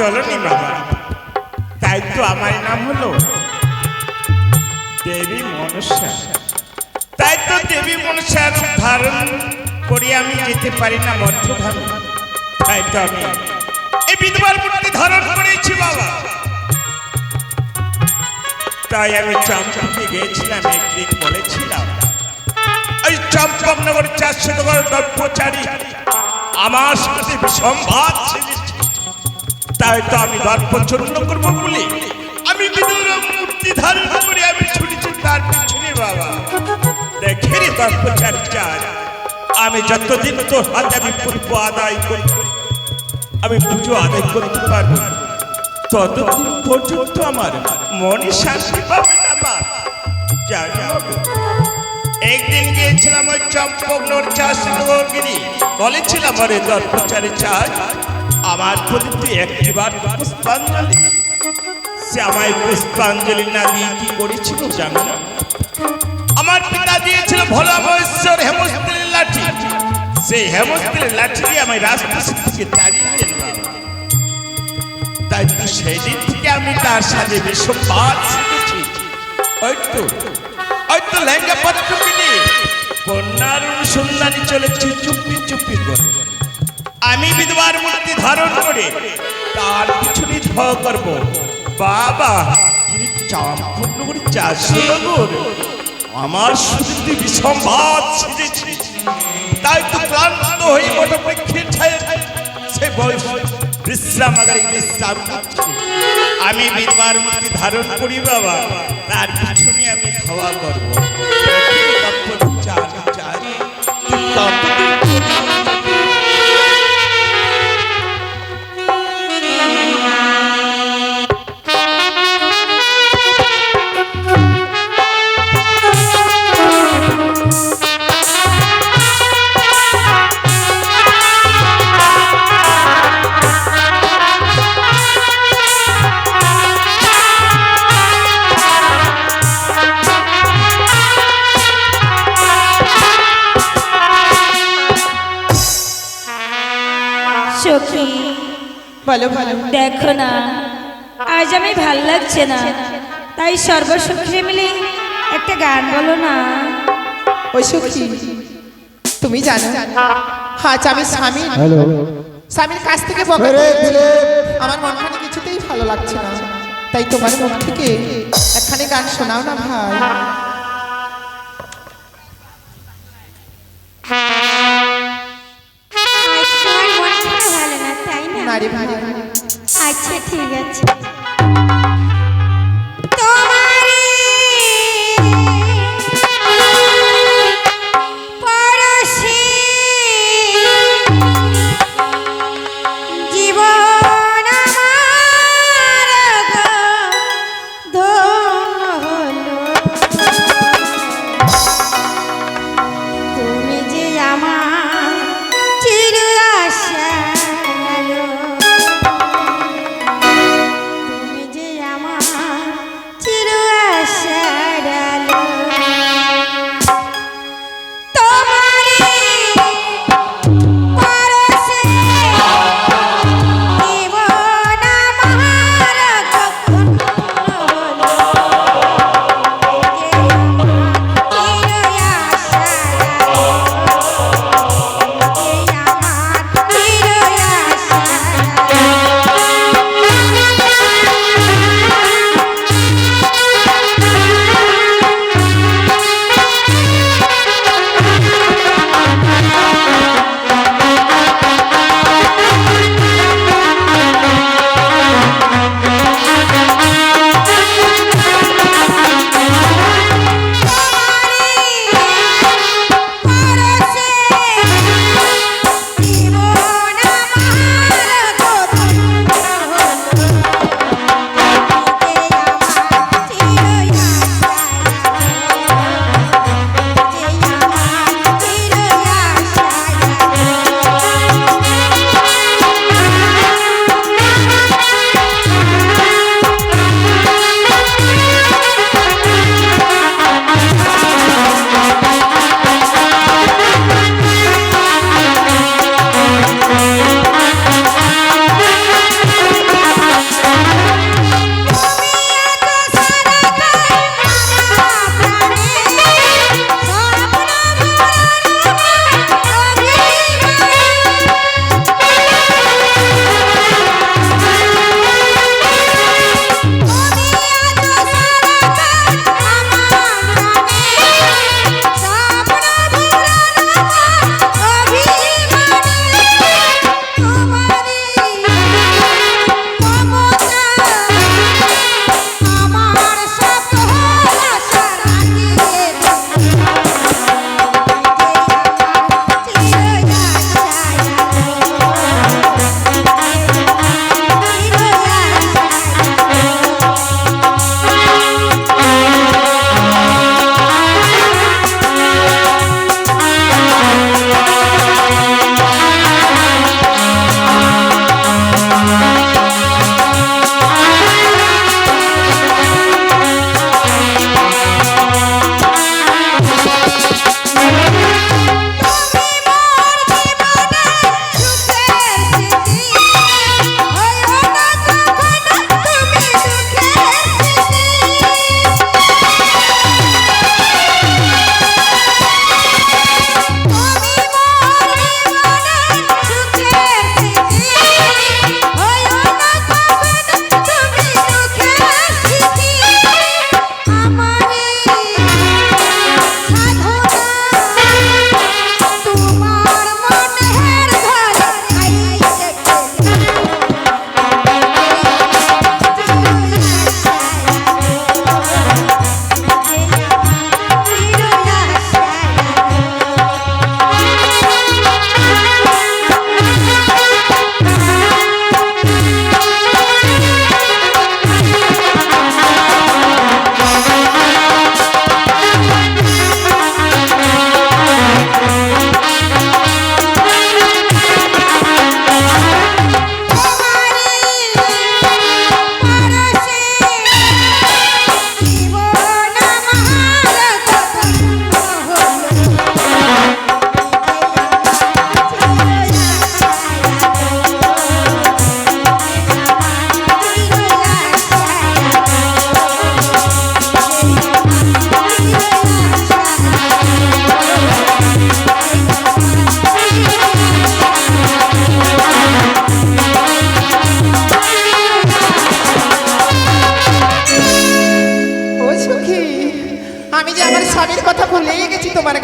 চলনি বাবা? তাই তো আমার নাম হলো দেবী মনসা। তাই তো দেবী মনসার ধারণ করে আমি যেতে পারি না মধ্যধামে। তাই তো আমি। এই বিধবার মূর্তি ধারণ করেছি বাবা। তাই আমি চম্পকে গিয়েছিলাম, একদিন বলেছিলাম ওই চম্পকনগর চারশো তোমার দর্পচারী আমার সাথে সম্ভাদ ছেড়েছে তাই তো আমি দর্প চূর্ণ করব বলে। আমি বিদুর মূর্তি ধারণ করে আমি ছুটেছি তার পিছনে, বাবা। দেখে রে চার আমি যতদিন তো হাতে আমি পূর্ব আদায় করি, আমি পুজো আদায় করতে পারব। ততদিন পর্যন্ত আমার মনে শান্তি পাবে না, বাবু। একদিন গিয়েছিলাম ওই চম্পকনগর চাষগিরি বলেছিলাম, আরে দর্পচারী চাষ আমার প্রতি তুই একটিবার পুষ্পাঞ্জলি। সে আমায় পুষ্পাঞ্জলি না দিয়ে কি করেছিল জানো না? আমার পিতা দিয়েছিল ভোলা মহেশ্বর হেমস্ত্রীর লাঠি। সেই হেমস্ত্রীর লাঠি দিয়ে আমি রাস্তা থেকে তাড়িয়ে দিলেন তাই তো সেই দিন থেকে আমি তার সাথে বিশ্বপাত শিখেছি ওই তো ওই তো লেহেঙ্গা পত্র কিনে। কন্যার অনুসন্ধানে চলেছি চুপি চুপি করে। আমি বিধবার মূর্তি ধারণ করে তার পিছনে ঝ করব। বাবা আমার শুধু বিসম্বাদ তাই তো ক্লান্ত হয়ে ছায় সে বয়স বিশ্রাম আমি বিধবার মূর্তি ধারণ করি বাবা, তার পিছনে আমি খাওয়া করব। বলো দেখো না আজ আমি ভালো লাগছে না। তাই সর্বসখী মিলে একটা গান বলো না। ওই সখী তুমি জানো আজ আমি স্বামী স্বামীর কাছ থেকে আমার মনে দিলে কিছুতেই ভালো লাগছে না। তাই তোমার মুখ থেকে একখানে গান শোনাও না ভাই। ঠিক আছে।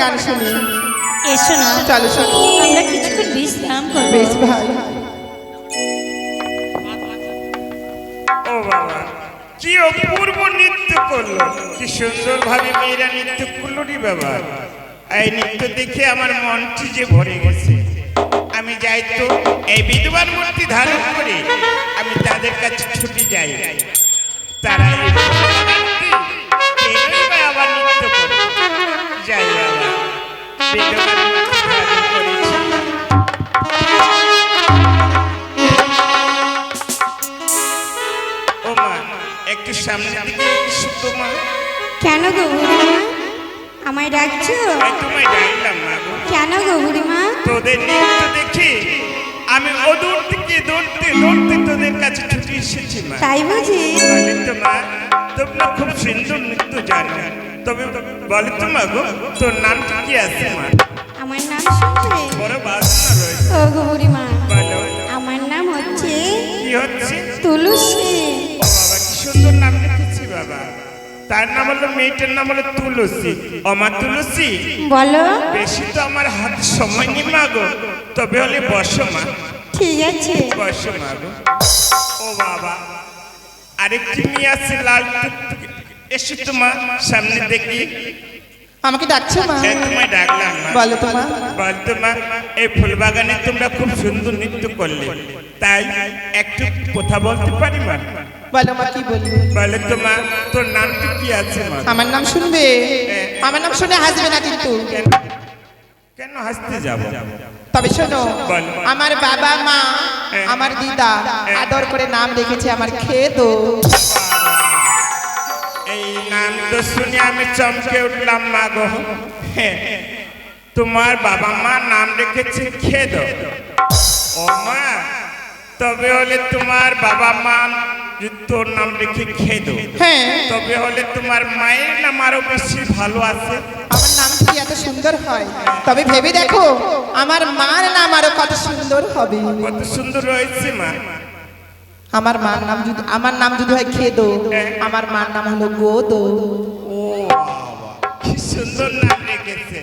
গান শুনি। এসো না। চলো সখী আমরা কিছুক্ষণ বিশ্রাম করব। বেশ ভাই। ও বাবা কি অপূর্ব নৃত্য করল। কি সুন্দর ভাবে মেয়েরা নৃত্য করল রে বাবা। এই নৃত্য দেখে আমার মনটি যে ভরে গেছে। আমি যাই তো এই বিধবার মূর্তি ধারণ করে আমি তাদের কাছে ছুটে যাই। তারা একটু সামনের দিকে তো মা কেন গো বুড়িমা? আমায় ডাকছো? তোমায় ডাকলাম মা কেন গো বুড়িমা? তোদের নৃত্য দেখে আমি অদূর থেকে দৌড়তে দৌড়তে তোদের কাছে ছুটে এসেছি মা। তাই বুঝি? তো মা তোমরা খুব সুন্দর নৃত্য জানো। তবে বলে তো মা গো তোর নাম কি আছে মা? আমার নাম শুনবে বড় বাসনা রয়েছে। ও গো বলো। আমার নাম হচ্ছে কি হচ্ছে? তুলসী। ও বাবা কি সুন্দর নাম রেখেছি বাবা। তার নাম হলো মেয়েটার নাম হলো তুলসী। অমা তুলসী? বলো। বেশি তো আমার হাতে সময় নেই মা গো। তবে হলে বসো মা। ঠিক আছে। বসো মা গো। ও বাবা আরেকটি মেয়ে আছে লাল টুকটুকে। এসো তো মা সামনে দেখি। আমাকে ডাকছো মা? হ্যাঁ তোমায় ডাকলাম মা। বলো তো মা। বলতো মা এই ফুলবাগানে তোমরা খুব সুন্দর নৃত্য করলে। তাই একটু কথা বলতে পারি মা? বলো মা কি বলবে বলে তো মা তোর নামটা কি আছে মা? আমার নাম শুনবে? আমার নাম শুনে হাসবে না কিন্তু। কেন? কেন হাসতে যাব? তবে শোনো বল। আমার বাবা মা আমার দিদা আদর করে নাম রেখেছে আমার খেদো। এই নাম তো শুনে আমি চমকে উঠলাম মা গো তোমার বাবা মা নাম রেখেছে খেদ ও মা তবে হলে তোমার বাবা মা তোর নাম রেখে খেদ হ্যাঁ তবে হলে তোমার মায়ের নাম আরও বেশি ভালো আছে। আমার নাম কি এত সুন্দর হয় তবে ভেবে দেখো আমার মার নাম আরও কত সুন্দর হবে। কত সুন্দর রয়েছে মা। আমার মার নাম যদি আমার নাম যদি হয় খেদো। আমার মার নাম হলো গোদো। ও কি সুন্দর নাম রেখেছে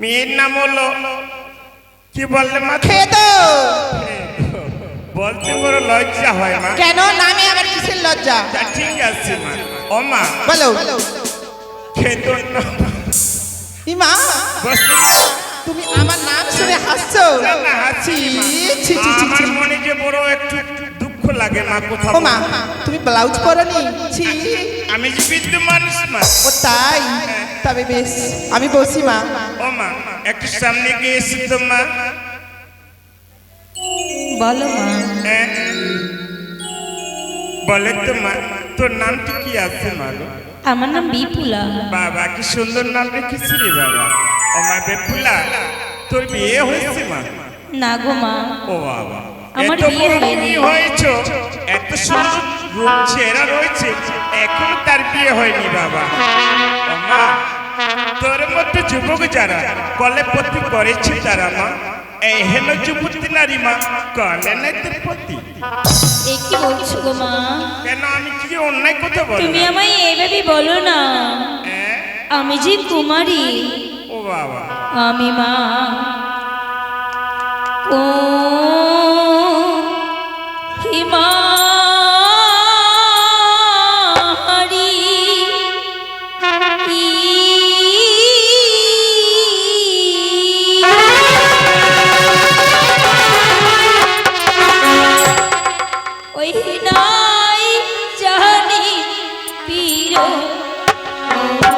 মেয়ের নাম হলো কি বললে মা? খেদো। বলতে বড় লজ্জা হয় মা। কেন? নামে আবার কিসের লজ্জা? ঠিক আছে মা। ও মা বলো। না। ইমা তুমি আমার নাম শুনে হাসছো? হাসি। আমার মনে যে বড় একটু লাগে মা কোথাও মা তুমি ব্লাউজ পরনি? ছি। আমি যে বৃদ্ধ মানুষ মা। ও তাই? তবে বেশ আমি বসি মা। ও মা একটু সামনে গিয়ে এসে তো মা। বলো মা। হ্যাঁ? বলে তো মা তোর নামটি কি আছে মা আমার নাম বিপুলা। বাবা কি সুন্দর নাম রেখেছি রে বাবা। ও মা বেপুলা তোর বিয়ে হয়েছে মা? না গো মা। ও বাবা। আমার বিয়ে হয়নি। হয়েছো এত সুন্দর রূপ চেহারা রয়েছে এখনও তার বিয়ে হয়নি বাবা। মা তোর মতো যুবক যারা কলে পতি করেছে তারা মা এই হেন যুবতী নারী মা কলে নাই তোর পতি। কি বলছো গো মা? কেন আমি কি অন্যায় কথা বল তুমি আমায় এইভাবে বলো না। আমি যে কুমারী ও বাবা। আমি মা। ও Bye.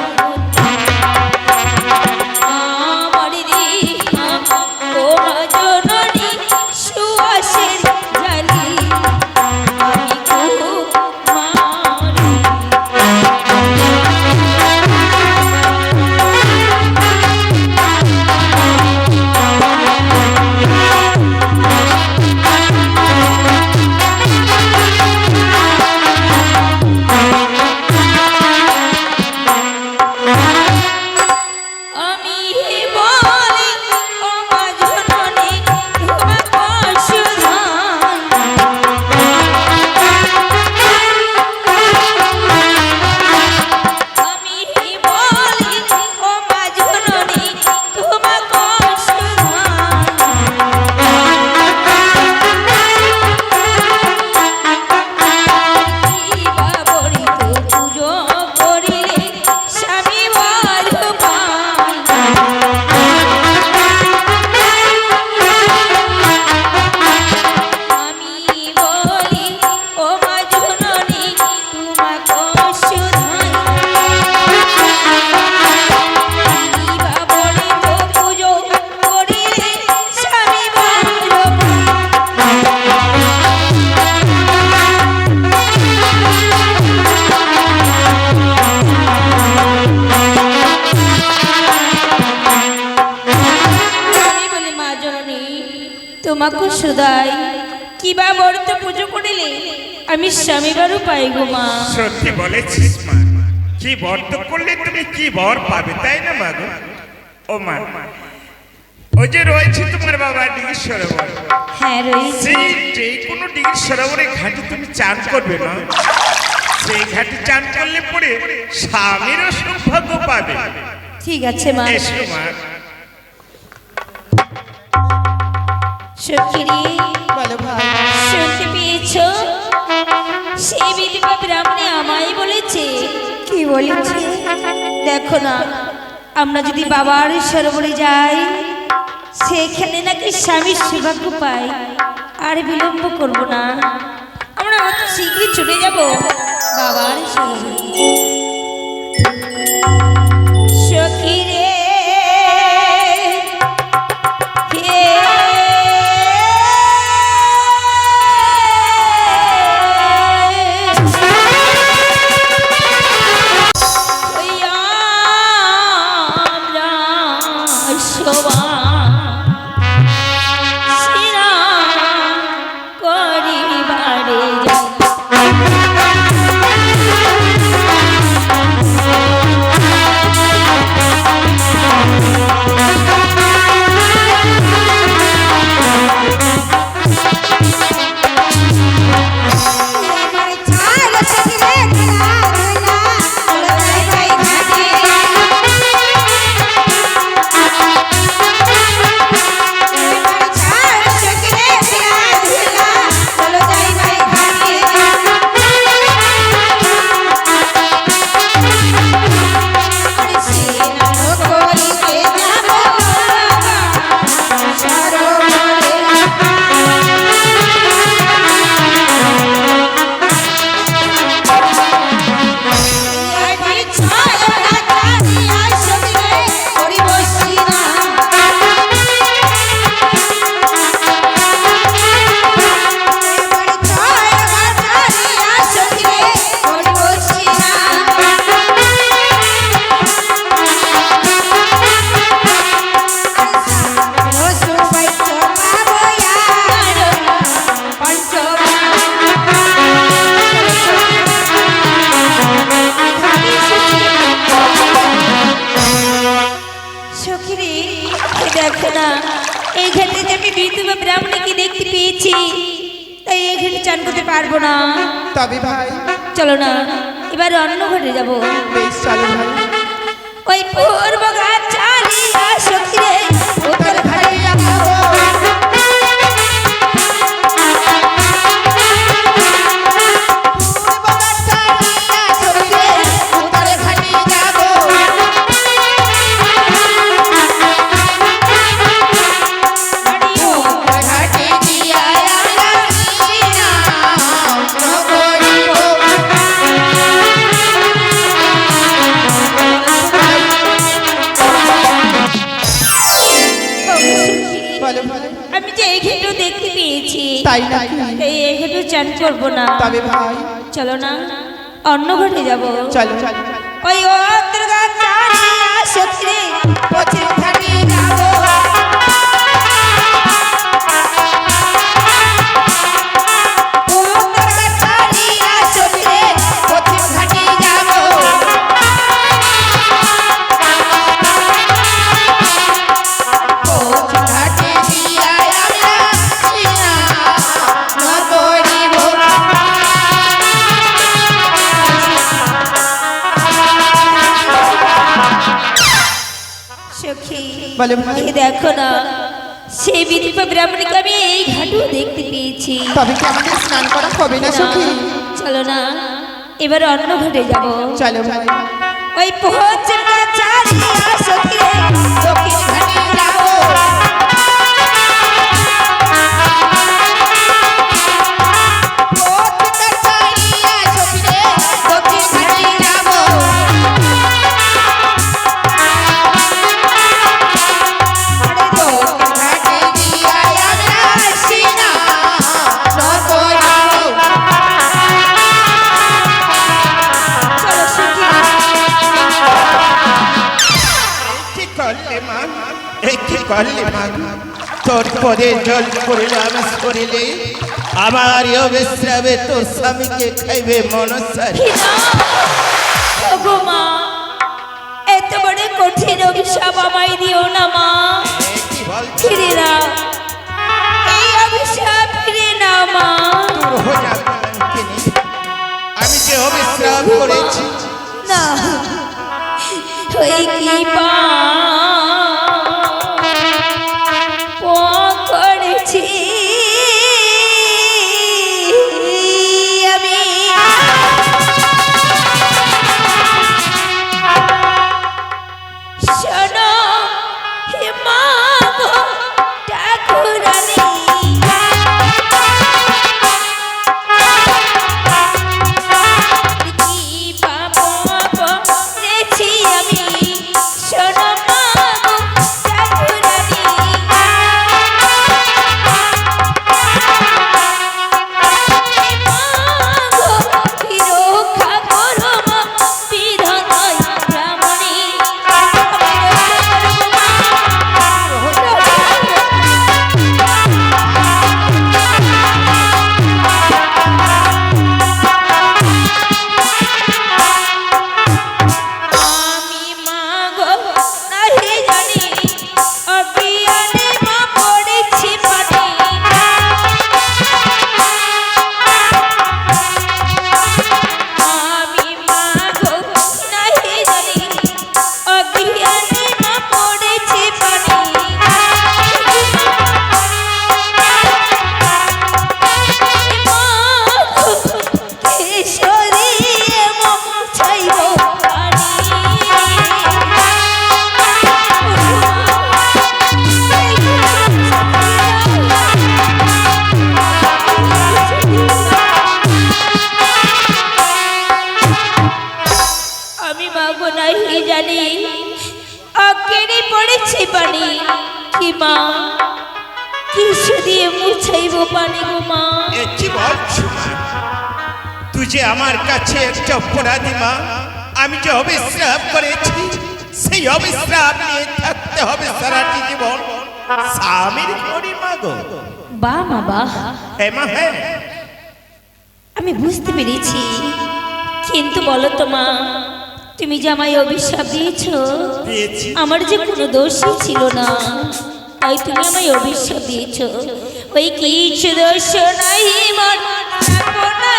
তোমাকে সদাই। কিবা বর্ত পুজো করিলে? আমি স্বামী বারু পাই গো মা। সত্যি বলেছিস মা। কি বর তো করলে তুমি কি বর পাবে তাই না মা গো? ও মা। ওই যে রয়েছে তোমার বাবা ডিগির সরোবর। হ্যাঁ রয়েছে। যে কোনো ডিগির সরোবরে ঘাটে তুমি চান করবে মা। সেই ঘাটে চান করলে পরে স্বামীরও সৌভাগ্য পাবে। ঠিক আছে মা। এসো মা। সখিরি বলো ভাই শুনতে পেয়েছ সেই বিধবা ব্রাহ্মণে আমায় বলেছে কি বলেছে দেখো না আমরা যদি বাবার সরোবরে যাই সেখানে নাকি স্বামীর সৌভাগ্য পাই আর বিলম্ব করব না আমরা অত শীঘ্রই চলে যাব বাবার সরোবরে সখী চলো না অন্য ঘরে যাব। চলো চলো। বলো ভাই দেখো না। সেই বিদীপ ব্রাহ্মণকে আমি এই ঘাটও দেখতে পেয়েছি। তবে কি আমাদের স্নান করা হবে না সখী? চলো না। এবার অন্য ঘাটে যাব। চলো ভাই ওই পশ্চিম ঘাট চালিয়া পদে জল পড়িল আমার শরীরে। আমার অবিশ্রামে তোর স্বামীকে খাইবে মনসারি মা এত বড় কঠিন অভিশাপ আমায় দিও না মা। কি বল ফিরে নাও এই অভিশাপ ফিরে নাও মা। তোর হোজা কলঙ্কিনী। আমি যে করেছি। না ওই কি পা স্বামীর ঘড়ি মাগো বা মা বা। হ্যাঁ মা হ্যাঁ আমি বুঝতে পেরেছি। কিন্তু বলো তো মা তুমি যে আমায় অভিশাপ দিয়েছ আমার যে কোনো দোষই ছিল না। তাই তুমি আমায় অভিশাপ দিয়েছ। ওই কিছু দোষ নাই মন আপনা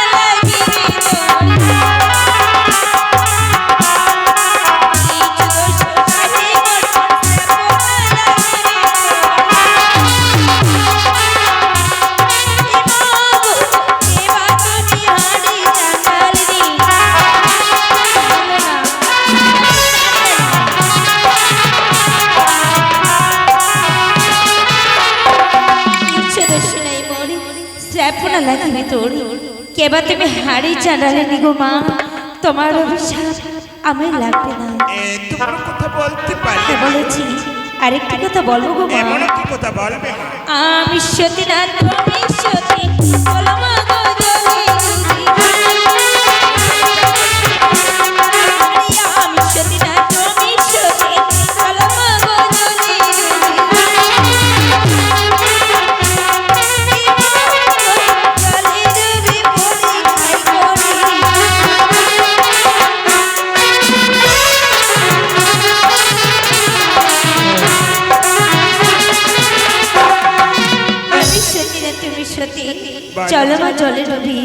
শ্রাপনা লাগিবে তোর। কেবা তুমি হাড়ি নি গো মা। তোমার অভিশাপ আমার লাগবে না। তোমার কথা বলতে পারতে বলেছি? আরেকটি কথা বলব গো মা। এমন কি কথা বলবে আমি সত্যি না তুমি সতী বলো চলো মা জলে ডুবি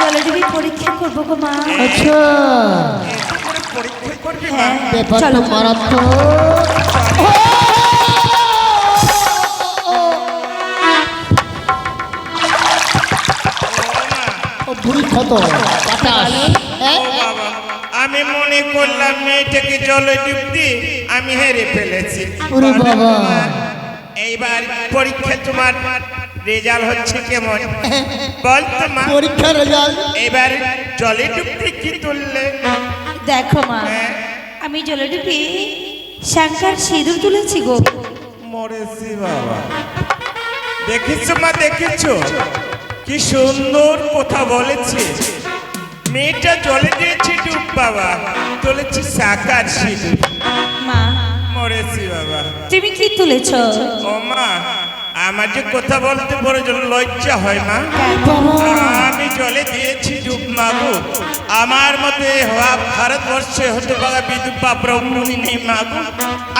জলে ডুবি পরীক্ষা করব গো মা। আচ্ছা? হ্যাঁ চলো মারাত্মক। বুড়ি ক্ষত হ্যাঁ? আমি মনে করলাম মেয়েটাকে জলে ডুব দিয়ে আমি হেরে ফেলেছি। এইবার পরীক্ষা তোমার রেজাল্ট হচ্ছে কেমন? বল তো মা। পরীক্ষার রেজাল্ট। এবার জলে ডুব দিয়ে কি তুললে? দেখো মা আমি জলে ডুবি শঙ্কর সিঁদুর তুলেছি গো। মরেছি বাবা। দেখেছ মা দেখেছ? কি সুন্দর কথা বলেছে। মেয়েটা জলে দিয়েছে ডুব বাবা তুলেছি সাকার সিঁদুর। মা মরেছি বাবা। তুমি কি তুলেছ? ও মা আমার যে কথা বলতে জন্য লজ্জা হয় মা। আমি জলে দিয়েছি ডুব মাগো। আমার মতে হওয়া ভারতবর্ষে হতে পারা বিদ্যুৎ ব্রহ্মণী মাগো।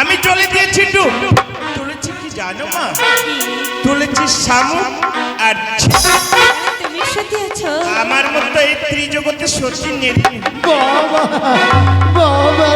আমি জলে দিয়েছি ডুব। তুলেছি কি জানো মা? তুলেছি শামুক আর আমার মতো এই ত্রিজগতে সত্যি নেই। বাবা